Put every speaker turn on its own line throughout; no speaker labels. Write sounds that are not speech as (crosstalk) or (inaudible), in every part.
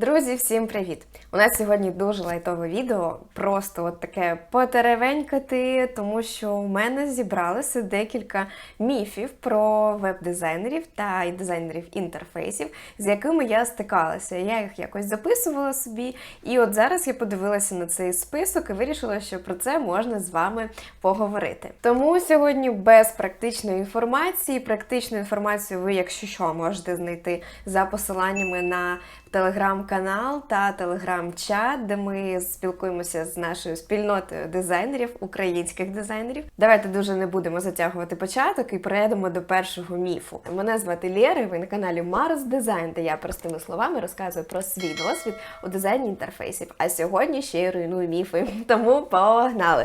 Друзі, всім привіт! У нас сьогодні дуже лайтове відео, просто от таке потеревенькати, тому що у мене зібралося декілька міфів про веб-дизайнерів та дизайнерів інтерфейсів, з якими я стикалася. Я їх якось записувала собі, і от зараз я подивилася на цей список і вирішила, що про це можна з вами поговорити. Тому сьогодні без практичної інформації, практичну інформацію ви, якщо що, можете знайти за посиланнями на телеграм-канал та телеграм-чат, де ми спілкуємося з нашою спільнотою дизайнерів, українських дизайнерів. Давайте дуже не будемо затягувати початок і перейдемо до першого міфу. Мене звати Лєра, ви на каналі Mars Design, де я простими словами розказую про свій досвід у дизайні інтерфейсів. А сьогодні ще й руйную міфи. (laughs) Тому погнали!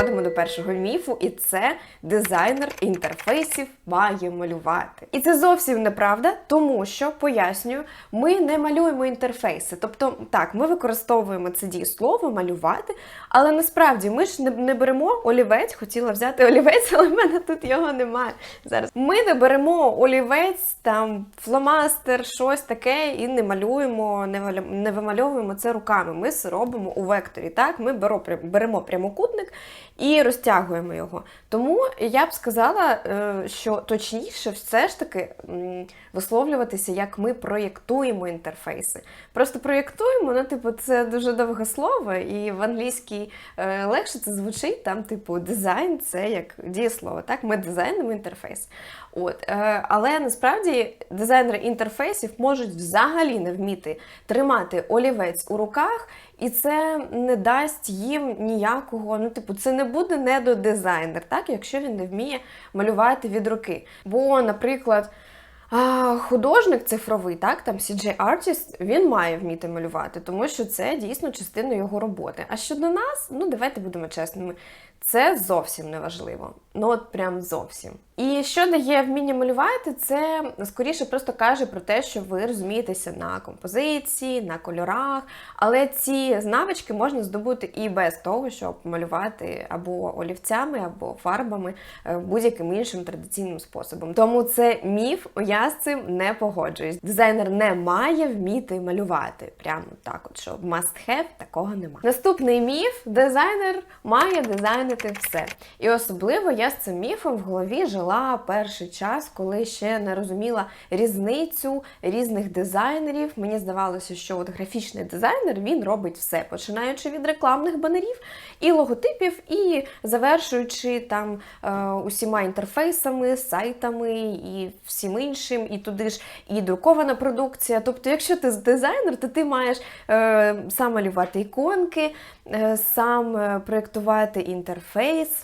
Переходимо до першого міфу, і це дизайнер інтерфейсів має малювати. І це зовсім неправда, тому що пояснюю, ми не малюємо інтерфейси. Тобто, так, ми використовуємо це дієслово малювати, але насправді ми ж не, не беремо олівець, хотіла взяти олівець, але в мене тут його немає. Зараз ми не беремо олівець, там фломастер, щось таке, і не малюємо, не, не вимальовуємо це руками. Ми це робимо у векторі. Так, ми беремо прямокутник і розтягуємо його. Тому я б сказала, е, що точніше все ж таки висловлюватися, як ми проєктуємо інтерфейси. Просто проєктуємо, ну, типу, це дуже довге слово, і в англійській е, легше це звучить, там, типу, дизайн це як дієслово. Так, ми дизайнимо інтерфейс. От, е, але насправді дизайнери інтерфейсів можуть взагалі не вміти тримати олівець у руках, і це не дасть їм ніякого. Ну, типу, це не буде недодизайнер, так, якщо він не вміє малювати від руки. Бо, наприклад. Художник цифровий, так, там CJ Artist, він має вміти малювати, тому що це дійсно частина його роботи. А щодо нас, ну давайте будемо чесними, це зовсім не важливо. Ну от прям зовсім. І що дає вміння малювати, це скоріше просто каже про те, що ви розумієтеся на композиції, на кольорах, але ці навички можна здобути і без того, щоб малювати або олівцями, або фарбами, е, будь-яким іншим традиційним способом. Тому це міф, я з цим не погоджуюсь. Дизайнер не має вміти малювати. Прямо так, от що must have, такого немає. Наступний міф: дизайнер має дизайнити все. І особливо я з цим міфом в голові жила перший час, коли ще не розуміла різницю різних дизайнерів. Мені здавалося, що от графічний дизайнер він робить все, починаючи від рекламних банерів і логотипів, і завершуючи там е, усіма інтерфейсами, сайтами і всім іншим, і туди ж і друкована продукція. Тобто, якщо ти дизайнер, то ти маєш е, сам малювати іконки, е, сам проєктувати інтерфейс,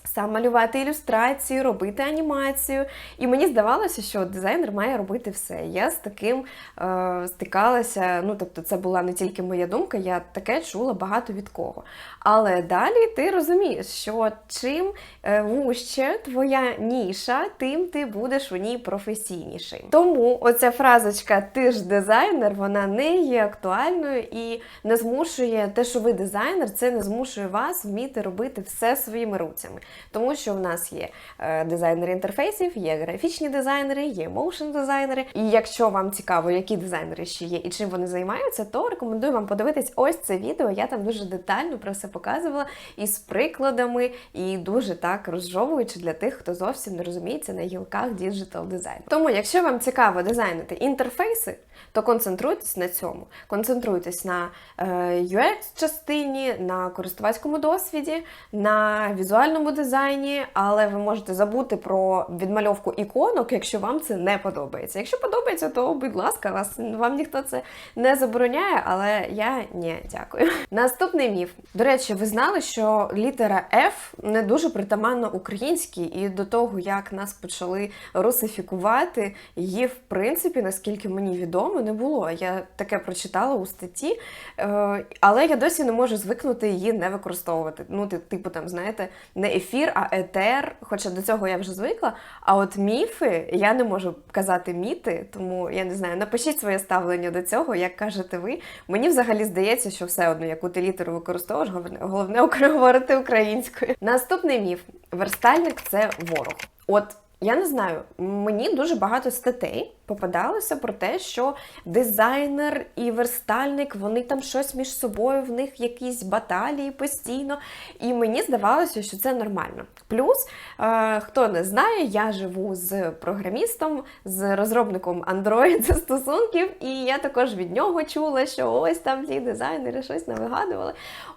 сам малювати ілюстрацію, робити анімацію. І мені здавалося, що дизайнер має робити все. Я з таким е, стикалася. Ну, тобто, це була не тільки моя думка, я таке чула багато від кого. Але далі ти розумієш, що чим е, вужче твоя ніша, тим ти будеш у ній професійніший. Тому оця фразочка Ти ж дизайнер, вона не є актуальною і не змушує те, що ви дизайнер, це не змушує вас вміти робити все своїми руцями. Тому що в нас є е, дизайнери інтерфейсів, є графічні дизайнери, є моушн дизайнери. І якщо вам цікаво, які дизайнери ще є і чим вони займаються, то рекомендую вам подивитись ось це відео. Я там дуже детально про все показувала із прикладами, і дуже так розжовуючи для тих, хто зовсім не розуміється на гілках діджитал дизайну. Тому, якщо вам цікаво дизайнити інтерфейси, то концентруйтесь на цьому. Концентруйтесь на е, UX-частині, на користувацькому досвіді, на візуальному дизайні, але ви можете забути про відмальовку іконок, якщо вам це не подобається. Якщо подобається, то будь ласка, вас вам ніхто це не забороняє, але я ні, дякую. Наступний міф. До речі, ви знали, що літера F не дуже притаманна українській, і до того, як нас почали русифікувати, її, в принципі, наскільки мені відомо, не було. Я таке прочитала у статті, е, але я досі не можу звикнути її не використовувати. Ну, типу, там, знаєте, не ефір, а етер. Хоча до цього я вже звикла. А от міфи я не можу казати міти, тому я не знаю. Напишіть своє ставлення до цього, як кажете ви. Мені взагалі здається, що все одно, яку ти літеру використовуєш, головне, (laughs) говорити українською. Наступний міф: верстальник це ворог. От я не знаю, мені дуже багато статей попадалося про те, що дизайнер і верстальник вони там щось між собою, в них якісь баталії постійно. І мені здавалося, що це нормально. Плюс, е, хто не знає, я живу з програмістом, з розробником Android (laughs) застосунків, і я також від нього чула, що ось там ті дизайнери щось навигадували.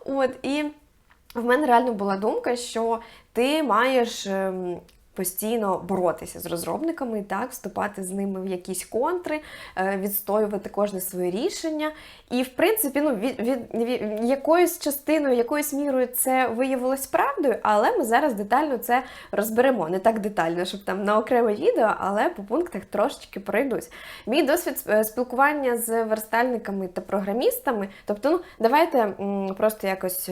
От і. В мене реально була думка, що ти маєш ем, постійно боротися з розробниками, так, вступати з ними в якісь контри, е, відстоювати кожне своє рішення. І, в принципі, ну, від, від, від якоюсь частиною, якоюсь мірою це виявилось правдою, але ми зараз детально це розберемо. Не так детально, щоб там на окреме відео, але по пунктах трошечки пройдусь. Мій досвід е, спілкування з верстальниками та програмістами, тобто, ну, давайте м, просто якось.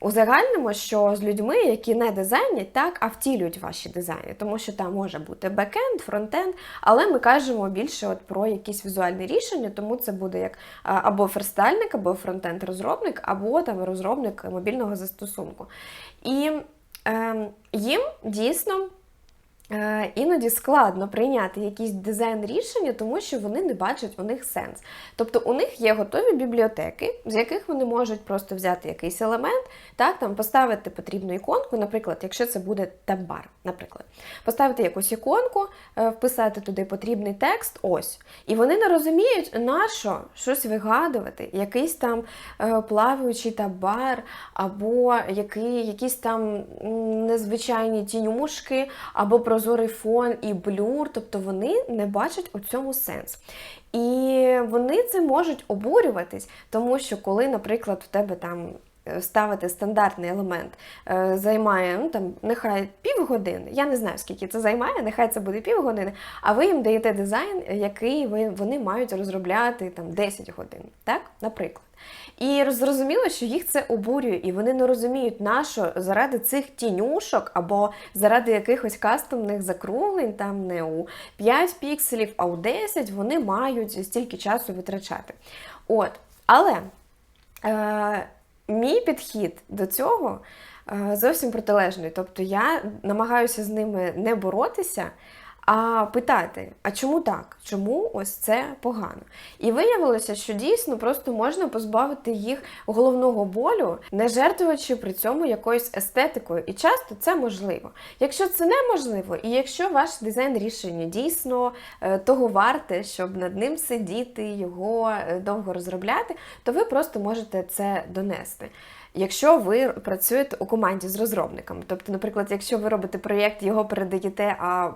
Узагальнимо, що з людьми, які не дизайнять, так, а втілюють ваші дизайни, тому що там може бути бекенд, фронтенд, але ми кажемо більше от про якісь візуальні рішення, тому це буде як або ферстальник, або фронтенд-розробник, або там розробник мобільного застосунку. І е, їм дійсно іноді складно прийняти якісь дизайн-рішення, тому що вони не бачать у них сенс. Тобто у них є готові бібліотеки, з яких вони можуть просто взяти якийсь елемент, так, там поставити потрібну іконку, наприклад, якщо це буде тембар, наприклад, поставити якусь іконку, е, вписати туди потрібний текст, ось. І вони не розуміють, на що щось вигадувати, якийсь там е, плаваючий табар, або який, якісь там незвичайні тінюшки, або прозорий фон і блюр, тобто вони не бачать у цьому сенс. І вони це можуть обурюватись, тому що коли, наприклад, в тебе там. Е, ставити стандартний елемент е, займає ну, там, нехай півгодини. Я не знаю, скільки це займає, нехай це буде півгодини, а ви їм даєте дизайн, який вони мають розробляти там, 10 годин, так, наприклад. І зрозуміло, що їх це обурює, і вони не розуміють, на що заради цих тінюшок або заради якихось кастомних закруглень, там не у 5 пікселів, а у 10 вони мають стільки часу витрачати. От, Але е, мій підхід до цього е, зовсім протилежний. Тобто я намагаюся з ними не боротися а питати, а чому так? Чому ось це погано? І виявилося, що дійсно просто можна позбавити їх головного болю, не жертвуючи при цьому якоюсь естетикою. І часто це можливо. Якщо це неможливо, і якщо ваш дизайн рішення дійсно е, того варте, щоб над ним сидіти, його е, довго розробляти, то ви просто можете це донести якщо ви працюєте у команді з розробниками. Тобто, наприклад, якщо ви робите проєкт, його передаєте, а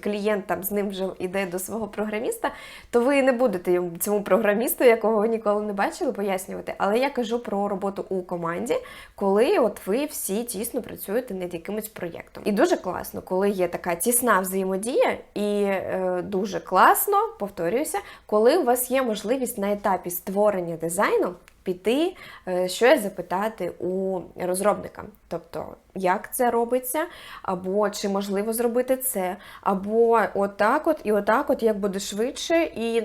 клієнт там з ним вже йде до свого програміста, то ви не будете цьому програмісту, якого ви ніколи не бачили, пояснювати. Але я кажу про роботу у команді, коли от ви всі тісно працюєте над якимось проєктом. І дуже класно, коли є така тісна взаємодія, і е, дуже класно, повторююся, коли у вас є можливість на етапі створення дизайну піти, е, щось запитати у розробника. Тобто, як це робиться, або чи можливо зробити це, або отак от і отак, от як буде швидше, і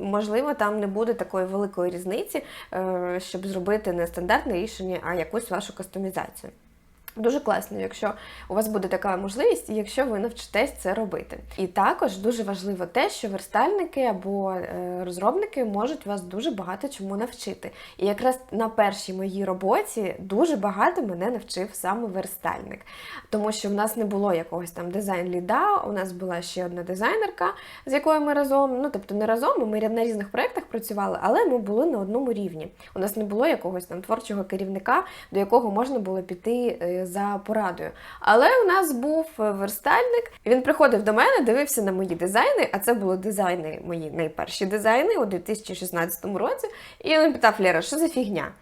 можливо там не буде такої великої різниці, е, щоб зробити не стандартне рішення, а якусь вашу кастомізацію. Дуже класно, якщо у вас буде така можливість, і якщо ви навчитесь це робити. І також дуже важливо те, що верстальники або е, розробники можуть вас дуже багато чому навчити. І якраз на першій моїй роботі дуже багато мене навчив саме верстальник, тому що в нас не було якогось там дизайн-ліда, у нас була ще одна дизайнерка, з якою ми разом, ну тобто не разом, ми на різних проєктах працювали, але ми були на одному рівні. У нас не було якогось там творчого керівника, до якого можна було піти. Е, за порадою. Але у нас був е, верстальник, він приходив до мене, дивився на мої дизайни, а це були дизайни, мої найперші дизайни у 2016 році. І він питав: Лера, що за фігня?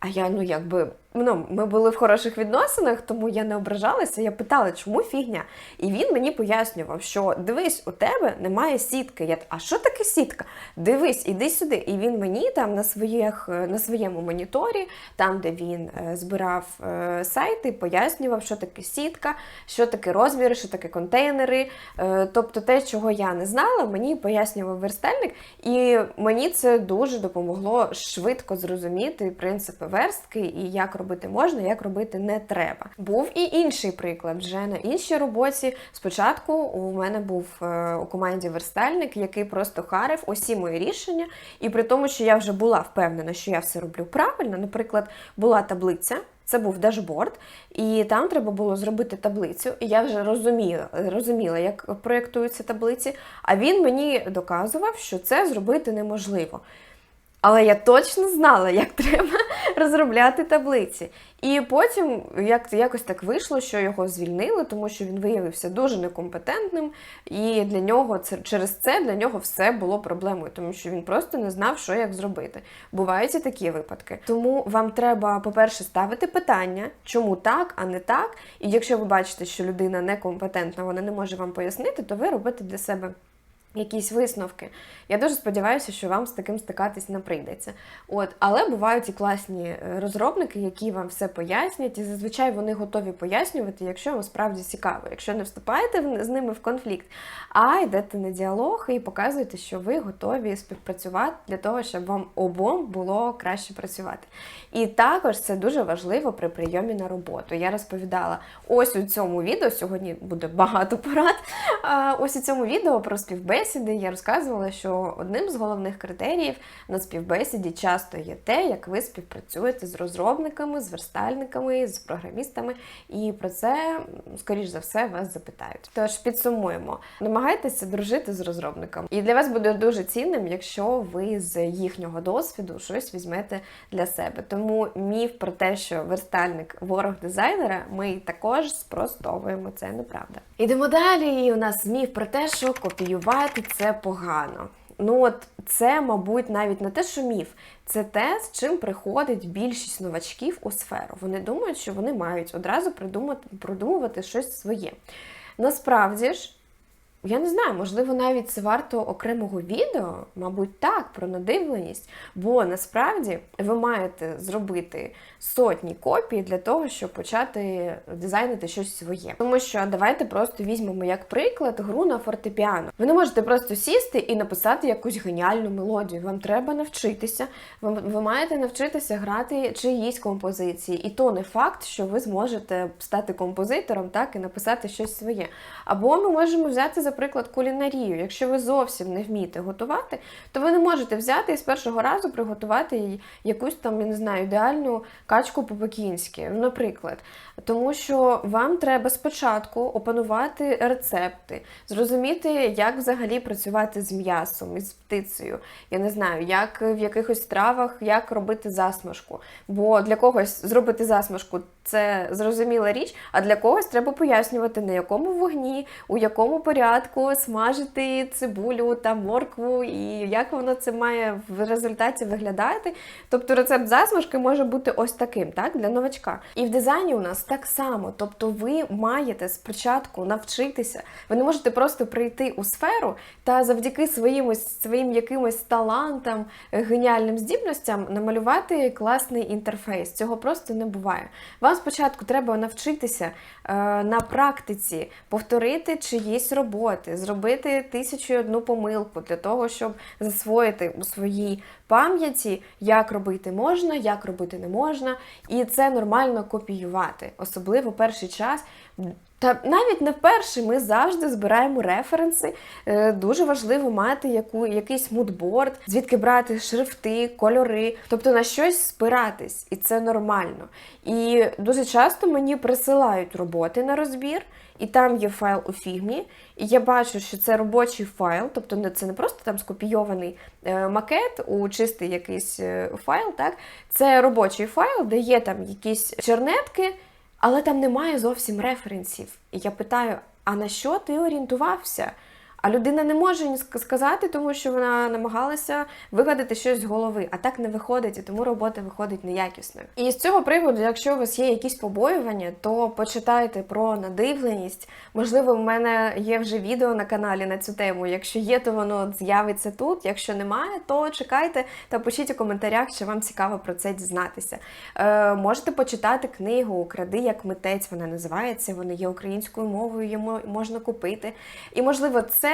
А я, ну якби ну, ми були в хороших відносинах, тому я не ображалася. Я питала, чому фігня. І він мені пояснював, що дивись, у тебе немає сітки. Я а що таке сітка? Дивись, іди сюди. І він мені там на своїх, на своєму моніторі, там, де він е, збирав е, сайти, пояснював, що таке сітка, що таке розміри, що таке контейнери. Е, тобто те, чого я не знала, мені пояснював верстальник, і мені це дуже допомогло швидко зрозуміти принципи верстки і як робити робити можна, як робити не треба. Був і інший приклад. Вже на іншій роботі. Спочатку у мене був е, у команді верстальник, який просто харив усі мої рішення, і при тому, що я вже була впевнена, що я все роблю правильно. Наприклад, була таблиця. Це був дашборд, і там треба було зробити таблицю. І я вже розуміла, розуміла, як проєктуються таблиці. А він мені доказував, що це зробити неможливо. Але я точно знала, як треба розробляти таблиці. І потім як, якось так вийшло, що його звільнили, тому що він виявився дуже некомпетентним, і для нього через це для нього все було проблемою, тому що він просто не знав, що як зробити. Бувають і такі випадки. Тому вам треба, по-перше, ставити питання, чому так, а не так. І якщо ви бачите, що людина некомпетентна, вона не може вам пояснити, то ви робите для себе якісь висновки. Я дуже сподіваюся, що вам з таким стикатись не прийдеться. От, але бувають і класні е, розробники, які вам все пояснять, і зазвичай вони готові пояснювати, якщо вам справді цікаво, якщо не вступаєте з ними в конфлікт, а йдете на діалог і показуєте, що ви готові співпрацювати для того, щоб вам обом було краще працювати. І також це дуже важливо при прийомі на роботу. Я розповідала ось у цьому відео. Сьогодні буде багато (laughs) порад. Ось у цьому відео про співбесіди я розказувала, що одним з головних критеріїв на співбесіді часто є те, як ви співпрацюєте з розробниками, з верстальниками, з програмістами, і про це, скоріш за все, вас запитають. Тож підсумуємо, намагайтеся дружити з розробниками. І для вас буде дуже цінним, якщо ви з їхнього досвіду щось візьмете для себе. Тому міф про те, що верстальник ворог дизайнера, ми також спростовуємо. Це неправда. Ідемо далі. І у нас міф про те, що копіювати це погано. Ну от це, мабуть, навіть не те, що міф, це те, з чим приходить більшість новачків у сферу. Вони думають, що вони мають одразу придумати, продумувати щось своє. Насправді ж, я не знаю, можливо, навіть це варто окремого відео, мабуть, так, про надивленість, бо насправді ви маєте зробити сотні копій для того, щоб почати дизайнити щось своє. Тому що давайте просто візьмемо як приклад гру на фортепіано. Ви не можете просто сісти і написати якусь геніальну мелодію. Вам треба навчитися. Ви, ви маєте навчитися грати чиїсь композиції. І то не факт, що ви зможете стати композитором, так і написати щось своє. Або ми можемо взяти, за приклад, кулінарію. Якщо ви зовсім не вмієте готувати, то ви не можете взяти і з першого разу приготувати якусь там, я не знаю, ідеальну качку по-пекінськи, наприклад. Тому що вам треба спочатку опанувати рецепти, зрозуміти, як взагалі працювати з м'ясом і з птицею. Я не знаю, як в якихось стравах, як робити засмажку. Бо для когось зробити засмажку це зрозуміла річ, а для когось треба пояснювати, на якому вогні, у якому порядку смажити цибулю та моркву, і як воно це має в результаті виглядати. Тобто рецепт засмажки може бути ось таким, так, для новачка. І в дизайні у нас так само. Тобто ви маєте спочатку навчитися. Ви не можете просто прийти у сферу та завдяки своїм, своїм якимось талантам, геніальним здібностям намалювати класний інтерфейс. Цього просто не буває. Вам спочатку треба навчитися е, на практиці повторити чиїсь роботи, зробити тисячу і одну помилку для того, щоб засвоїти у своїй пам'яті, як робити можна, як робити не можна, і це нормально копіювати, особливо перший час. Та навіть не вперше ми завжди збираємо референси. Е, Дуже важливо мати яку, якийсь мудборд, звідки брати шрифти, кольори, тобто на щось спиратись, і це нормально. І дуже часто мені присилають роботи на розбір, і там є файл у фігмі, і я бачу, що це робочий файл, тобто це не просто там скопійований е, макет у чистий якийсь е, файл, так? Це робочий файл, де є там якісь чернетки, але там немає зовсім референсів. І я питаю: а на що ти орієнтувався? А людина не може сказати, тому що вона намагалася вигадати щось з голови, а так не виходить, і тому робота виходить неякісною. І з цього приводу, якщо у вас є якісь побоювання, то почитайте про надивленість. Можливо, в мене є вже відео на каналі на цю тему. Якщо є, то воно з'явиться тут. Якщо немає, то чекайте та пишіть у коментарях, чи вам цікаво про це дізнатися. Е, можете почитати книгу Кради як митець. Вона називається. Вона є українською мовою, її можна купити. І можливо, це.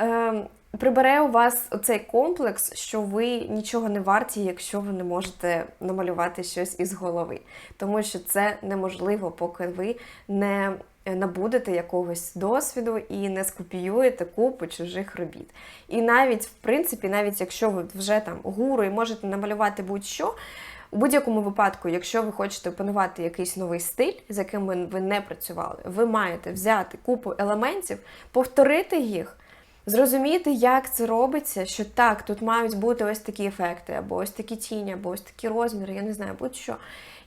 Е, прибере у вас оцей комплекс, що ви нічого не варті, якщо ви не можете намалювати щось із голови. Тому що це неможливо, поки ви не набудете якогось досвіду і не скопіюєте купу чужих робіт. І навіть, в принципі, навіть якщо ви вже там гуру і можете намалювати будь-що. У будь-якому випадку, якщо ви хочете опанувати якийсь новий стиль, з яким ви не працювали, ви маєте взяти купу елементів, повторити їх, зрозуміти, як це робиться, що так, тут мають бути ось такі ефекти, або ось такі тіні, або ось такі розміри, я не знаю, будь-що.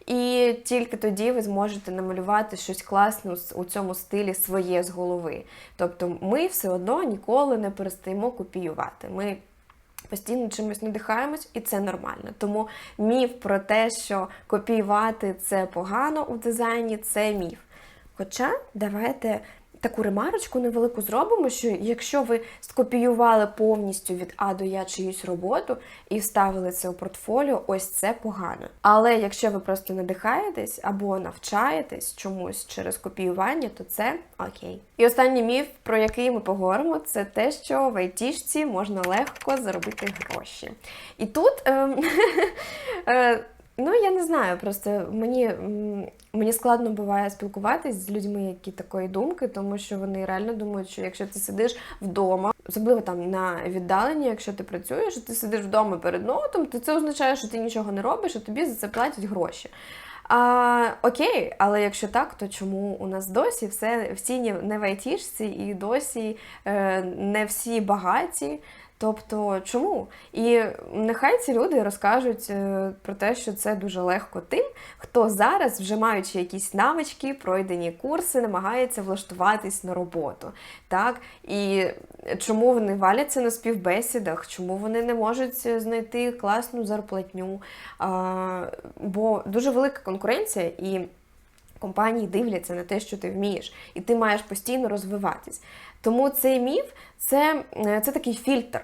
І тільки тоді ви зможете намалювати щось класне у цьому стилі своє з голови. Тобто ми все одно ніколи не перестаємо копіювати. Ми постійно чимось надихаємось, і це нормально. Тому міф про те, що копіювати це погано у дизайні, це міф. Хоча давайте таку ремарочку невелику зробимо, що якщо ви скопіювали повністю від А до Я чиюсь роботу і вставили це у портфоліо, ось це погано. Але якщо ви просто надихаєтесь або навчаєтесь чомусь через копіювання, то це окей. І останній міф, про який ми поговоримо, це те, що в айтішці можна легко заробити гроші. І тут. Ем, (laughs) е, Ну, я не знаю, просто мені мені складно буває спілкуватись з людьми, які такої думки, тому що вони реально думають, що якщо ти сидиш вдома, особливо там на віддаленні, якщо ти працюєш, ти сидиш вдома перед ноутом, то це означає, що ти нічого не робиш, а тобі за це платять гроші. А, Окей, але якщо так, то чому у нас досі все всі не в айтішці і досі е, не всі багаті? Тобто, чому? І нехай ці люди розкажуть е, про те, що це дуже легко тим, хто зараз, вже маючи якісь навички, пройдені курси, намагається влаштуватись на роботу. Так? І чому вони валяться на співбесідах, чому вони не можуть знайти класну зарплатню? А, Бо дуже велика конкуренція і. Компанії дивляться на те, що ти вмієш, і ти маєш постійно розвиватись. Тому цей міф це, е, це такий фільтр.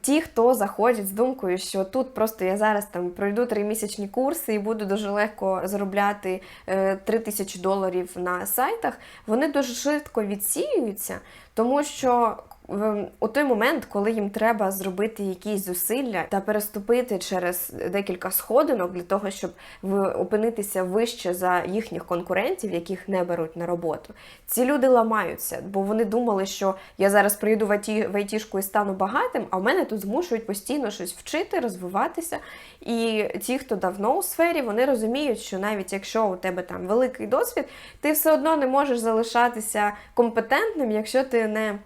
Ті, хто заходять з думкою, що тут просто я зараз там пройду тримісячні курси і буду дуже легко заробляти 3 е, тисячі доларів на сайтах, вони дуже швидко відсіюються, тому що у той момент, коли їм треба зробити якісь зусилля та переступити через декілька сходинок для того, щоб опинитися вище за їхніх конкурентів, яких не беруть на роботу, ці люди ламаються, бо вони думали, що я зараз прийду в айтішку і стану багатим, а в мене тут змушують постійно щось вчити, розвиватися. І ті, хто давно у сфері, вони розуміють, що навіть якщо у тебе там великий досвід, ти все одно не можеш залишатися компетентним, якщо ти не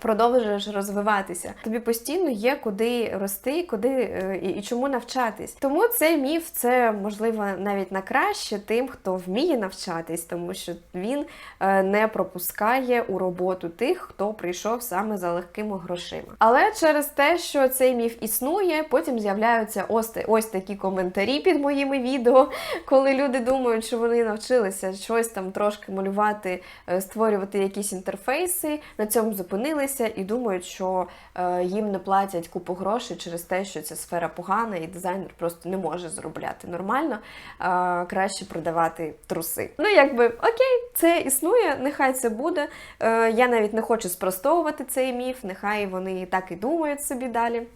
продовжуєш розвиватися. Тобі постійно є куди рости, куди е, і, і чому навчатись. Тому цей міф це можливо навіть на краще тим, хто вміє навчатись, тому що він е, не пропускає у роботу тих, хто прийшов саме за легкими грошима. Але через те, що цей міф існує, потім з'являються ось, ось такі коментарі під моїми відео, коли люди думають, що вони навчилися щось там трошки малювати, е, створювати якісь інтерфейси, на цьому зупинились вчилися і думають, що е, їм не платять купу грошей через те, що ця сфера погана, і дизайнер просто не може заробляти нормально, е, краще продавати труси. Ну, якби окей, це існує, нехай це буде. Е, я навіть не хочу спростовувати цей міф, нехай вони так і думають собі далі.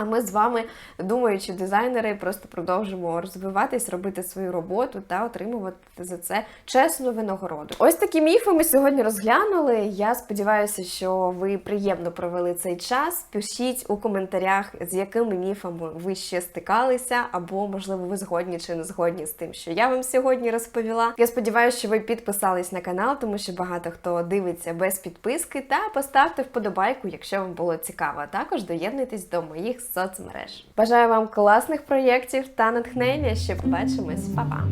А ми з вами, думаючи дизайнери, просто продовжимо розвиватись, робити свою роботу та отримувати за це чесну винагороду. Ось такі міфи ми сьогодні розглянули. Я сподіваюся, що ви приємно провели цей час. Пишіть у коментарях, з якими міфами ви ще стикалися, або, можливо, ви згодні чи не згодні з тим, що я вам сьогодні розповіла. Я сподіваюся, що ви підписались на канал, тому що багато хто дивиться без підписки, та поставте вподобайку, якщо вам було цікаво. Також доєднуйтесь до моїх соцмереж. Бажаю вам класних проєктів та натхнення. Ще побачимось, Па-па!